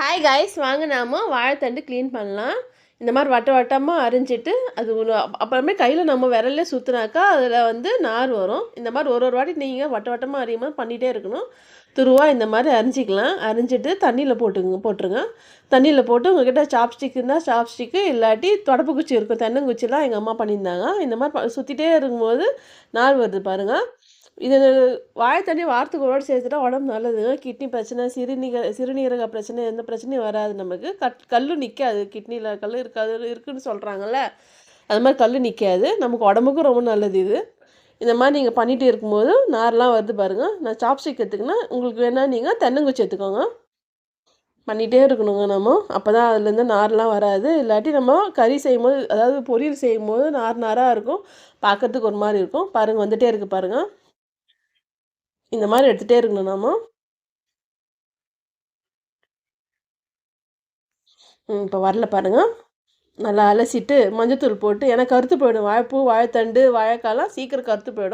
Hi guys வாங்க நாம வாழைத்தண்டு க்ளீன் பண்ணலாம். இந்த மாதிரி வட்ட வட்டமாக அரிஞ்சிட்டு அது அப்புறமே கையில் நம்ம விரல்ல சுற்றுனாக்கா அதில் வந்து நார் வரும். இந்த மாதிரி ஒரு ஒரு வாட்டி நீங்கள் வட்ட வட்டமாக அறியும் போது பண்ணிகிட்டே இருக்கணும். துருவா இந்த மாதிரி அரிஞ்சிக்கலாம். அரிஞ்சிட்டு தண்ணியில் போட்டுங்க போட்டுருங்க. தண்ணியில் போட்டு உங்ககிட்ட சாப்ஸ்டிக் இருந்தால் சாப்ஸ்டிக்கு இல்லாட்டி தொடப்பு குச்சி இருக்கும் தென்னங்குச்சிலாம் எங்கள் அம்மா பண்ணியிருந்தாங்க. இந்த மாதிரி சுற்றிட்டே இருக்கும்போது நார் வருது பாருங்கள் இது வாழைத்தண்ணி வாரத்துக்கு ஒரு வாட்டி சேர்த்துட்டா உடம்பு நல்லதுங்க கிட்னி பிரச்சனை சிறுநீர சிறுநீரக பிரச்சனை எந்த பிரச்சனையும் வராது நமக்கு. கட் கல் நிற்காது கிட்னியில் கல் இருக்காது இருக்குன்னு சொல்கிறாங்கல்ல அது மாதிரி கல் நிற்காது நமக்கு உடம்புக்கும் ரொம்ப நல்லது இது. இந்த மாதிரி நீங்கள் பண்ணிகிட்டு இருக்கும்போது நார்லாம் வருது பாருங்கள் நான் சாப்ஸ்டிக் எடுத்துக்கினா உங்களுக்கு வேணால் நீங்கள் தென்னங்குச்சி எடுத்துக்கோங்க பண்ணிகிட்டே இருக்கணுங்க நம்ம. அப்போ தான் அதுலேருந்து நார்லாம் வராது. இல்லாட்டி நம்ம கறி செய்யும்போது அதாவது பொரியல் செய்யும்போது நார் நாராக இருக்கும். பார்க்கறதுக்கு ஒரு மாதிரி இருக்கும். பாருங்கள் வந்துகிட்டே இருக்குது பாருங்கள் இந்த மாதிரி எடுத்துகிட்டே இருக்கணும் நாம இப்போ வரல பாருங்க. நல்லா அலசிட்டு மஞ்சத்தூள் போட்டு ஏன்னா கருத்து போயிடும். வாழைப்பூ வாழைத்தண்டு வாழைக்காலாம் சீக்கிரம் கருத்து போயிடும்.